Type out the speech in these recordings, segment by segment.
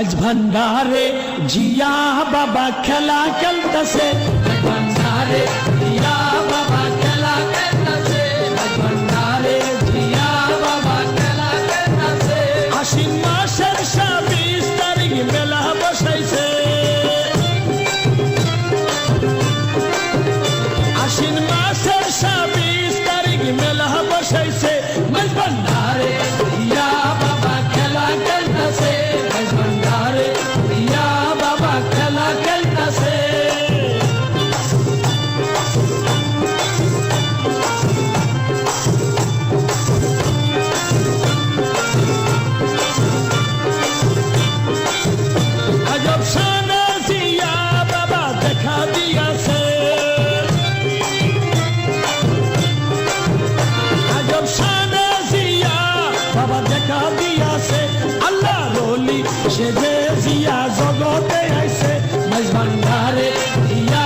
আজ ভান্ডারে জিয়া বাবা খেলা খেলতেছে। ভান্ডারে জিয়া বাবা খেলা খেলতেছে। ভান্ডারে জিয়া বাবা খেলা খেলতেছে। আশ্বিন মাসের ছাব্বিশ তারিখ মেলা বসাইছে। আশ্বিন মাসের ছাব্বিশ তারিখ মেলা বসাইছে। জিয়া জগতে আইছে মাইজ ভান্ডারে জিয়া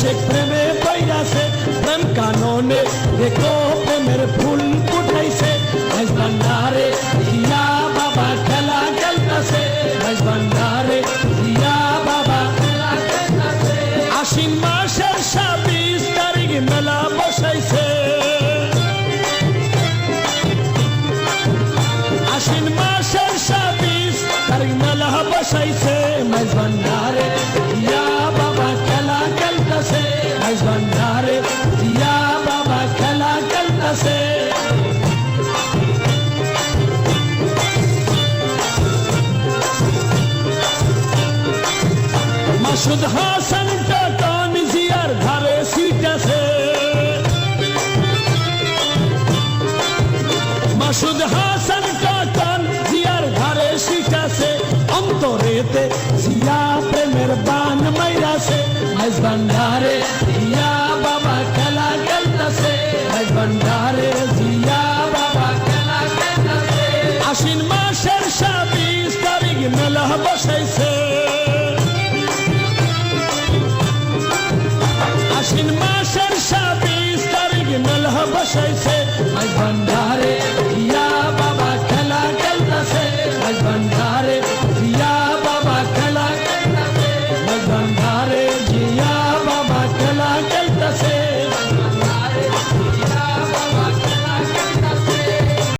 আসে, প্রেমে পইরাছে প্রেম কাননে দেখো প্রেমের ফুল ফুটাইছে। আজ ভান্ডারে জিয়া বাবা খেলা খেলতেছে। আজ ভান্ডারে জিয়া বাবা আশ্বিন মাসের ছাব্বিশ তারিখ মেলা বসাইছে। আশ্বিন মাসের ছাব্বিশ তারিখ মেলা বসাইছে। ভান্ডারে মাসুদ হাসান টটন জিয়ার ধারে সিট আছে। মাসুদ হাসান টটন জিয়ার ঘরে শিখাছে অন্তরেতে জিয়া প্রেমের বান মাইরাছে। আজ ভান্ডারে জিয়া বাবা খেলা খেলতেছে। আজ ভান্ডারে বসাইছে আই ভান্ডার